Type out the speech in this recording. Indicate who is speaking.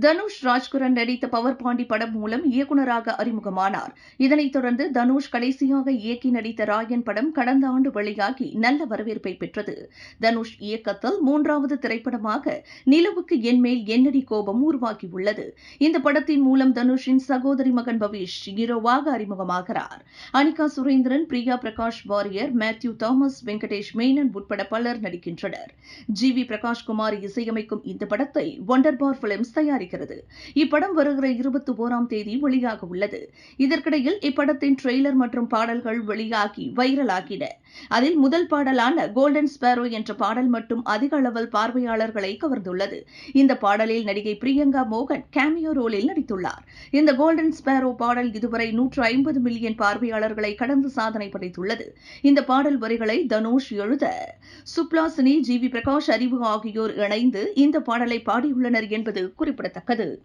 Speaker 1: தனுஷ் ராஜ்குரன் நடித்த பவர் பாண்டி படம் மூலம் இயக்குநராக அறிமுகமானார். இதனைத் தொடர்ந்து தனுஷ் கடைசியாக இயக்கி நடித்த ராயன் படம் கடந்த ஆண்டு வெளியாகி நல்ல வரவேற்பை பெற்றது. தனுஷ் இயக்கத்தில் மூன்றாவது திரைப்படமாக நிலவுக்கு என்மேல் என்னடி கோபம் உருவாகியுள்ளது. இந்த படத்தின் மூலம் தனுஷின் சகோதரி மகன் பவிஷ் ஹீரோவாக அறிமுகமாகிறார். அனிகா சுரேந்திரன் பிரியா பிரகாஷ் வாரியர் மேத்யூ தாமஸ் வெங்கடேஷ் மேனன் உட்பட பலர் நடிக்கின்றனர். ஜி வி பிரகாஷ் குமார் இசையமைக்கும் இந்த படத்தை ஒண்டர் பார் பிலிம்ஸ் தயாரிக்கிறது கிடைக்கிறது. இப்படம் வருகிற இருபத்தி ஓராம் தேதி வெளியாக உள்ளது. இதற்கிடையில் இப்படத்தின் ட்ரெய்லர் மற்றும் பாடல்கள் வெளியாகி வைரலாகின. அதில் முதல் பாடலான கோல்டன் ஸ்பேரோ என்ற பாடல் மட்டும் அதிக அளவில் பார்வையாளர்களை கவர்ந்துள்ளது. இந்த பாடலில் நடிகை பிரியங்கா மோகன் கேமியோ ரோலில் நடித்துள்ளார். இந்த கோல்டன் ஸ்பேரோ பாடல் இதுவரை நூற்று ஐம்பது மில்லியன் பார்வையாளர்களை கடந்து சாதனை படைத்துள்ளது. இந்த பாடல் வரிகளை தனுஷ் எழுத சுப்லாசினி ஜி வி பிரகாஷ் அறிவு ஆகியோர் இணைந்து இந்த பாடலை பாடியுள்ளனர் என்பது குறிப்பிடத்தக்கது. أعتقد